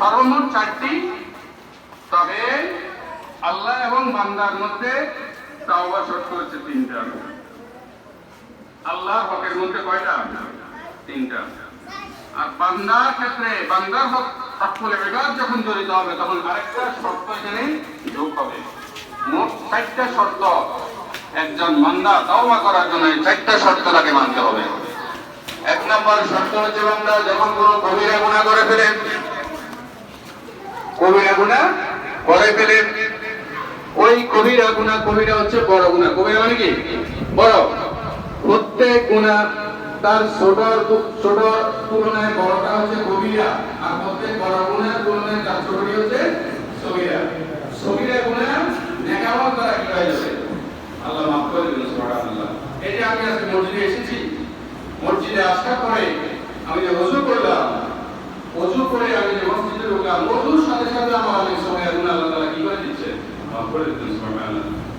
সর্বমোট চারটি, তবে আল্লাহ এবং বান্দার মধ্যে তাওবা শর্ত হচ্ছে তিনটা। আল্লাহর হকের মধ্যে কয়টা? তিনটা। আর বান্দার ক্ষেত্রে, বান্দার হক হকুল ইবাদ যখন জড়িত হবে, তখন আরেকটা শর্ত এখানে যোগ হবে। মোট চারটা শর্ত। একজন বান্দা তাওবা করার জন্য চারটা শর্ত তাকে মানতে হবে। এক নম্বর শর্ত হচ্ছে বান্দা যখন কোনো কবিরা গুণা করে ফেলে কবিরা গুণা করে ফেলে ওই কবিরা গুণা কবিরা হচ্ছে বড় গুণা কবিরা মানে কি? বড়। প্রত্যেক গুণা তার ছোট ছোট তুলনায় বড়টা হচ্ছে কবিরা আর প্রত্যেক বড় গুণার তুলনায় তার ছোটটি হচ্ছে সবিরা সবিরা গুণা নেকামত দ্বারা কি হয়ে যাবে? আল্লাহ মাফ করে দিন সুবহানাল্লাহ। এই যে আমি আজকে মসজিদে এসেছি, মসজিদে আসার পরে আমি যে ওযু করলাম ওযু করে আমি ঢুকলাম ওযুর সাথে সাথে আমার অনেক সময় আল্লাহ তারা কি করে দিচ্ছে? করে দিচ্ছেন